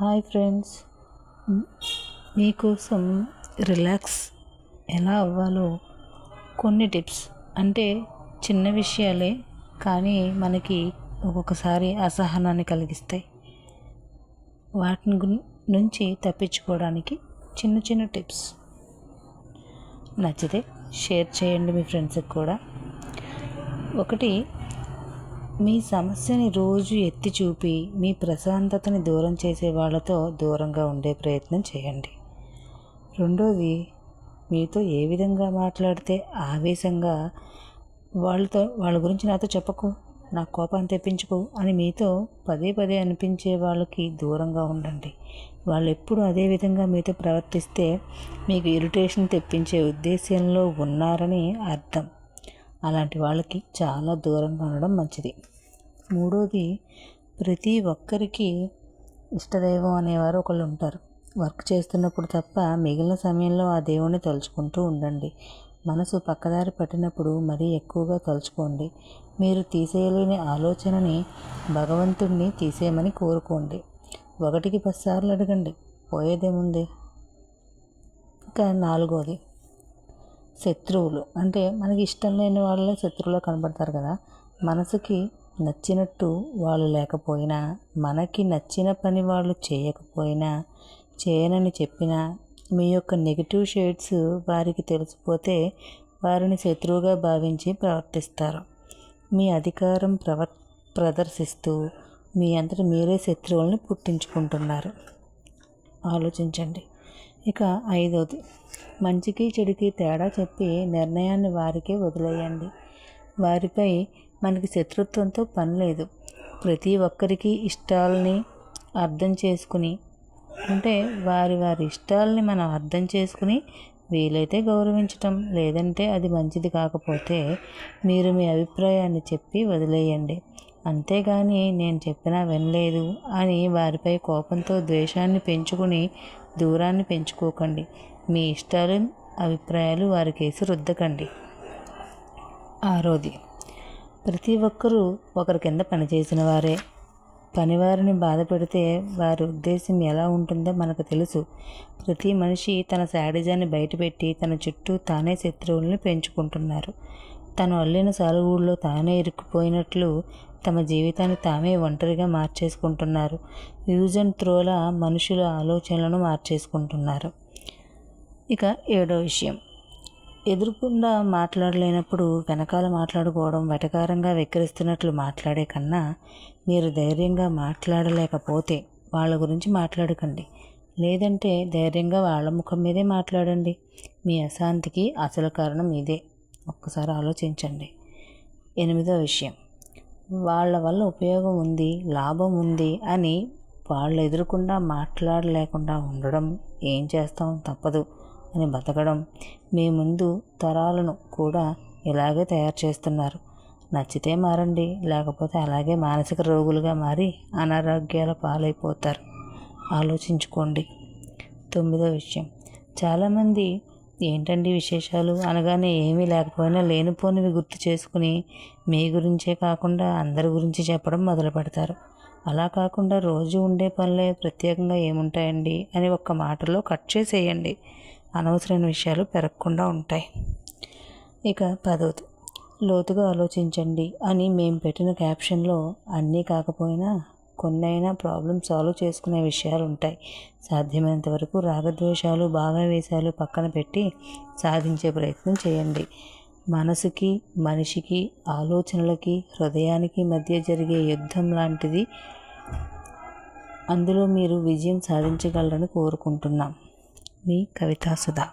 Hi friends. మీకోసం relax ఎలా అవ్వాలో కొన్ని టిప్స్. అంటే చిన్న విషయాలే కానీ మనకి ఒక్కొక్కసారి అసహనాన్ని కలిగిస్తాయి. వాటిని నుంచి తప్పించుకోవడానికి చిన్న చిన్న టిప్స్. నచ్చితే షేర్ చేయండి మీ ఫ్రెండ్స్కి కూడా. ఒకటి మీ సమస్యని రోజు ఎత్తి చూపి మీ ప్రశాంతతని దూరం చేసే వాళ్ళతో దూరంగా ఉండే ప్రయత్నం చేయండి. రెండోది మీతో ఏ విధంగా మాట్లాడితే ఆవేశంగా వాళ్ళతో వాళ్ళ గురించి నాతో చెప్పకు నా కోపాన్ని తెప్పించుకో అని మీతో పదే పదే అనిపించే వాళ్ళకి దూరంగా ఉండండి. వాళ్ళు ఎప్పుడు అదే విధంగా మీతో ప్రవర్తిస్తే మీకు ఇరిటేషన్ తెప్పించే ఉద్దేశంలో ఉన్నారని అర్థం. అలాంటి వాళ్ళకి చాలా దూరంగా ఉండడం మంచిది. మూడోది ప్రతి ఒక్కరికి ఇష్టదైవం అనేవారు ఒకళ్ళు ఉంటారు. వర్క్ చేస్తున్నప్పుడు తప్ప మిగిలిన సమయంలో ఆ దేవుణ్ణి తలుచుకుంటూ ఉండండి. మనసు పక్కదారి పట్టినప్పుడు మరీ ఎక్కువగా తలుచుకోండి. మీరు తీసేయలేని ఆలోచనని భగవంతుణ్ణి తీసేయమని కోరుకోండి. ఒకటికి పదిసార్లు అడగండి పోయేదేముంది? ఇంకా నాలుగోది శత్రువులు. అంటే మనకి ఇష్టం లేని వాళ్ళే శత్రువులో కనబడతారు కదా. మనసుకి నచ్చినట్టు వాళ్ళు లేకపోయినా మనకి నచ్చిన పని వాళ్ళు చేయకపోయినా చేయనని చెప్పినా మీ యొక్క నెగిటివ్ షేడ్స్ వారికి తెలిసిపోతే వారిని శత్రువుగా భావించి ప్రవర్తిస్తారు. మీ అధికారం ప్రవర్ ప్రదర్శిస్తూ మీ అంతటి మీరే శత్రువులను పుట్టించుకుంటున్నారు. ఆలోచించండి. ఇక ఐదవది మంచికి చెడుకి తేడా చెప్పి నిర్ణయాన్ని వారికే వదిలేయండి. వారిపై మనకి శత్రుత్వంతో పని లేదు. ప్రతి ఒక్కరికి ఇష్టాలని అర్థం చేసుకుని అంటే వారి వారి ఇష్టాలని మనం అర్థం చేసుకుని వీలైతే గౌరవించటం లేదంటే అది మంచిది కాకపోతే మీరు మీ అభిప్రాయాన్ని చెప్పి వదిలేయండి. అంతేగాని నేను చెప్పినా వినలేదు అని వారిపై కోపంతో ద్వేషాన్ని పెంచుకుని దూరాన్ని పెంచుకోకండి. మీ ఇష్టాలు అభిప్రాయాలు వారికేసి రుద్దకండి. ఆరోది ప్రతి ఒక్కరూ ఒకరి కింద పనిచేసిన వారే. పనివారిని బాధ పెడితే వారి ఉద్దేశం ఎలా ఉంటుందో మనకు తెలుసు. ప్రతి మనిషి తన శాడిజాన్ని బయటపెట్టి తన చుట్టూ తానే శత్రువుల్ని పెంచుకుంటున్నారు. తను అల్లిన సాలుగూడులో తానే ఇరుక్కుపోయినట్లు తమ జీవితాన్ని తామే ఒంటరిగా మార్చేసుకుంటున్నారు. యూజ్ అండ్ త్రోలా మనుషుల ఆలోచనలను మార్చేసుకుంటున్నారు. ఇక ఏడో విషయం. ఎదురుకుండా మాట్లాడలేనప్పుడు వెనకాల మాట్లాడుకోవడం వెటకారంగా వెక్కిరిస్తున్నట్లు మాట్లాడే కన్నా మీరు ధైర్యంగా మాట్లాడలేకపోతే వాళ్ళ గురించి మాట్లాడకండి. లేదంటే ధైర్యంగా వాళ్ళ ముఖం మీదే మాట్లాడండి. మీ అశాంతికి అసలు కారణం ఇదే. ఒక్కసారి ఆలోచించండి. ఎనిమిదో విషయం. వాళ్ళ వల్ల ఉపయోగం ఉంది లాభం ఉంది అని వాళ్ళు ఎదురకుండా మాట్లాడలేకుండా ఉండడం ఏం చేస్తాం తప్పదు అని బతకడం మీ ముందు తరాలను కూడా ఇలాగే తయారు చేస్తున్నారు. నచ్చితే మారండి లేకపోతే అలాగే మానసిక రోగులుగా మారి అనారోగ్యాల పాలైపోతారు. ఆలోచించుకోండి. తొమ్మిదో విషయం. చాలామంది ఏంటండి విశేషాలు? అనగానే ఏమీ లేకపోయినా లేనిపోనివి గుర్తు చేసుకుని మీ గురించే కాకుండా అందరి గురించి చెప్పడం మొదలు పెడతారు. అలా కాకుండా రోజు ఉండే పనులే ప్రత్యేకంగా ఏముంటాయండి అని ఒక్క మాటలో కట్ చేసేయండి. అనవసరమైన విషయాలు పెరగకుండా ఉంటాయి. ఇక పదవది లోతుగా ఆలోచించండి అని మేము పెట్టిన క్యాప్షన్లో అన్నీ కాకపోయినా కొన్నైనా ప్రాబ్లం సాల్వ్ చేసుకునే విషయాలు ఉంటాయి. సాధ్యమైనంత వరకు రాగద్వేషాలు భావావేశాలు పక్కన పెట్టి సాధించే ప్రయత్నం చేయండి. మనసుకి మనిషికి ఆలోచనలకి హృదయానికి మధ్య జరిగే యుద్ధం లాంటిది అందులో మీరు విజయం సాధించగలరని కోరుకుంటున్నాం. మీ కవితా సుధా.